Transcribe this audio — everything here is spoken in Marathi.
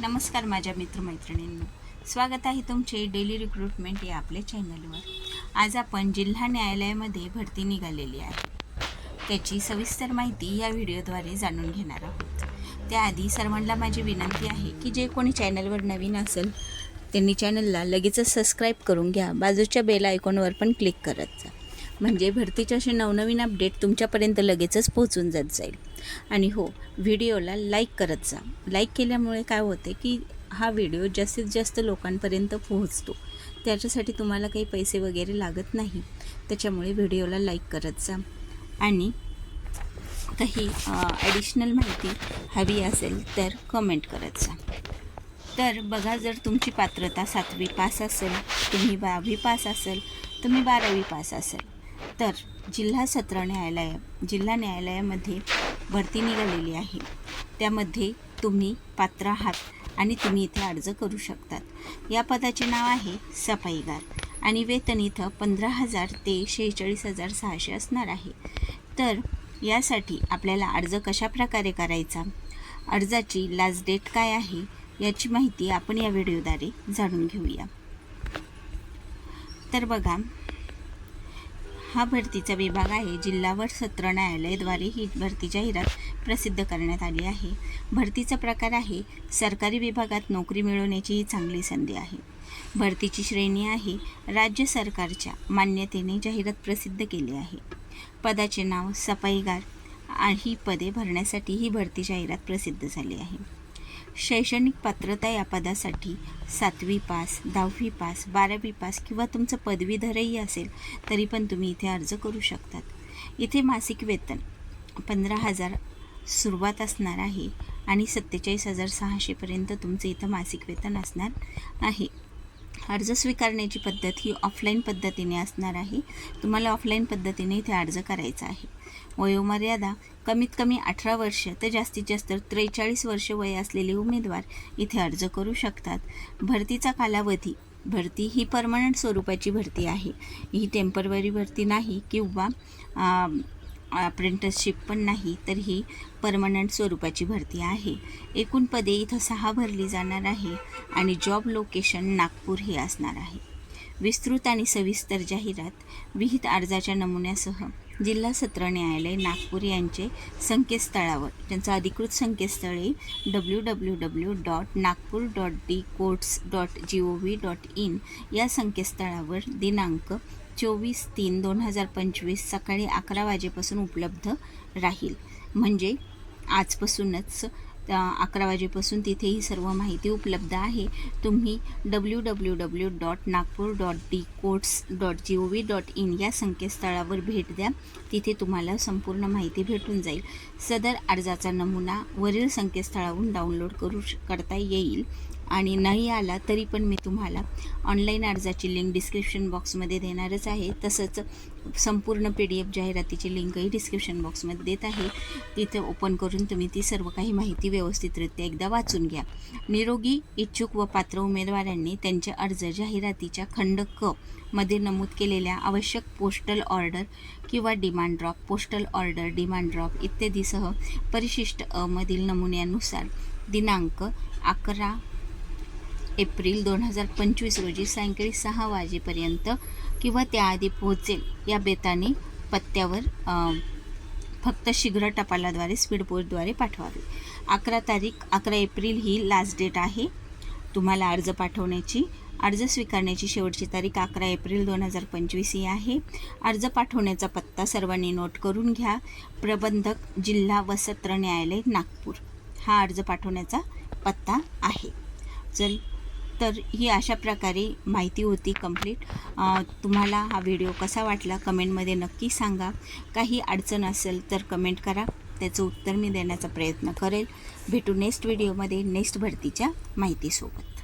नमस्कार माझ्या मित्रमैत्रिणींनो. स्वागत आहे तुमचे डेली रिक्रुटमेंट या आपल्या चॅनलवर आज आपण जिल्हा न्यायालयामध्ये भरती निघालेली आहे. त्याची सविस्तर माहिती या व्हिडिओद्वारे जाणून घेणार आहोत. त्याआधी सर्वांना माझी विनंती आहे की जे कोणी चॅनलवर नवीन असेल त्यांनी चॅनलला लगेचच सबस्क्राईब करून घ्या. बाजूच्या बेल आयकॉनवर पण क्लिक करत जा. म्हणजे भरतीचे असे नवनवीन अपडेट तुमच्यापर्यंत लगेचच पोहोचून जात जाईल. आणि हो व्हिडिओला लाईक करत जा. लाईक केल्यामुळे काय होते की हा व्हिडिओ जास्तीत जास्त लोकांपर्यंत पोहोचतो. त्याच्यासाठी तुम्हाला काही पैसे वगैरे लागत नाही. त्याच्यामुळे व्हिडिओला लाईक करत जा. आणि काही ॲडिशनल माहिती हवी असेल तर कमेंट करत जा. तर बघा जर तुमची पात्रता सातवी पास असेल तुम्ही दहावी पास असेल तुम्ही बारावी पास असेल. तर जिल्हा सत्र न्यायालय जिल्हा न्यायालयामध्ये भरती निघालेली आहे. त्यामध्ये तुम्ही पात्र आहात आणि तुम्ही इथे अर्ज करू शकतात. या पदाचे नाव आहे सफाईगार आणि वेतन इथं पंधरा हजार ते शेहेचाळीस हजार सहाशे असणार आहे. तर यासाठी आपल्याला अर्ज कशा प्रकारे करायचा? अर्जाची लास्ट डेट काय आहे? याची माहिती आपण या व्हिडिओद्वारे जाणून घेऊया. तर बघा हा भरतीचा विभाग आहे. जिल्हा व सत्र न्यायालयाद्वारे ही भरती जाहिरात प्रसिद्ध करण्यात आली आहे. भरतीचा प्रकार आहे. सरकारी विभागात नोकरी मिळवण्याची ही चांगली संधी आहे. भरतीची श्रेणी आहे. राज्य सरकारच्या मान्यतेने जाहिरात प्रसिद्ध केली आहे. पदाचे नाव सफाईगार आणि ही पदे भरण्यासाठी ही भरती जाहिरात प्रसिद्ध झाली आहे. शैक्षणिक पात्रता या पदासाठी सातवी पास दहावी पास बारावी पास किंवा तुमचं पदवीधरही असेल तरी पण तुम्ही इथे अर्ज करू शकतात. इथे मासिक वेतन पंधरा हजार सुरुवात असणार आहे आणि सत्तेचाळीस हजार सहाशेपर्यंत तुमचं इथं मासिक वेतन असणार आहे. अर्ज स्वीकारण्याची पद्धत ही ऑफलाईन पद्धतीने असणार आहे. तुम्हाला ऑफलाईन पद्धतीने इथे अर्ज करायचा आहे. वयोमर्यादा कमीत कमी अठरा वर्ष तर जास्तीत जास्त त्रेचाळीस वर्ष वय असलेले उमेदवार इथे अर्ज करू शकतात. भरतीचा कालावधी भरती ही परमनंट स्वरूपाची भरती आहे. ही टेम्परवरी भरती नाही किंवा अप्रेंटिसशिप पण नाही तर ही परमनंट स्वरूपाची भरती आहे. एकूण पदे इथं सहा भरली जाणार आहे आणि जॉब लोकेशन नागपूर हे असणार आहे. विस्तृत आणि सविस्तर जाहिरात विहित अर्जाच्या नमुन्यासह जिल्हा सत्र न्यायालय नागपूर यांचे संकेतस्थळावर. त्यांचं अधिकृत संकेतस्थळ आहे W W W dot Nagpur dot D courts dot G O V dot in या संकेतस्थळावर दिनांक चोवीस तीन दोन हजार पंचवीस सकाळी अकरा वाजेपासून उपलब्ध राहील. म्हणजे आजपासूनच अकरा वाजेपासून तिथे ही सर्व माहिती उपलब्ध आहे. तुम्ही W W W dot Nagpur dot D courts dot G O V dot in या संकेतस्थळावर भेट द्या. तिथे तुम्हाला संपूर्ण माहिती भेटून जाईल. सदर अर्जाचा नमुना वरील संकेतस्थळावरून डाउनलोड करू करता येईल. आणि नाही आला तरी पण मी तुम्हाला ऑनलाईन अर्जाची लिंक डिस्क्रिप्शन बॉक्समध्ये देणारच आहे. तसंच संपूर्ण पी डी एफ जाहिरातीची लिंकही डिस्क्रिप्शन बॉक्समध्ये देत आहे. तिथं ओपन करून तुम्ही ती सर्व काही माहिती व्यवस्थितरित्या एकदा वाचून घ्या. निरोगी इच्छुक व पात्र उमेदवारांनी त्यांचे अर्ज जाहिरातीच्या खंड क मध्ये नमूद केलेल्या आवश्यक पोस्टल ऑर्डर किंवा demand draft postal order demand draft इत्यादीसह परिशिष्ट अमधील नमुन्यानुसार दिनांक अकरा एप्रिल दोन हजार पंचवीस रोजी सायंकाळी सहा वाजेपर्यंत किंवा त्याआधी पोहोचेल या बेताने पत्त्यावर फक्त शीघ्र टपालाद्वारे स्पीड पोस्टद्वारे पाठवावे. अकरा तारीख अकरा एप्रिल ही लास्ट डेट आहे. तुम्हाला अर्ज पाठवण्याची अर्ज स्वीकारण्याची शेवटची तारीख अकरा एप्रिल दोन हजार पंचवीस ही आहे. अर्ज पाठवण्याचा पत्ता सर्वांनी नोट करून घ्या. प्रबंधक जिल्हा व सत्र न्यायालय नागपूर. हा अर्ज पाठवण्याचा पत्ता आहे. चल तर ही अशा प्रकारे माहिती होती कंप्लीट तुम्हाला हा व्हिडिओ कसा वाटला कमेंटमध्ये नक्की सांगा. काही अडचण असेल तर कमेंट करा. त्याचं उत्तर मी देण्याचा प्रयत्न करेल. भेटू नेक्स्ट व्हिडिओमध्ये नेक्स्ट भरतीच्या माहितीसोबत.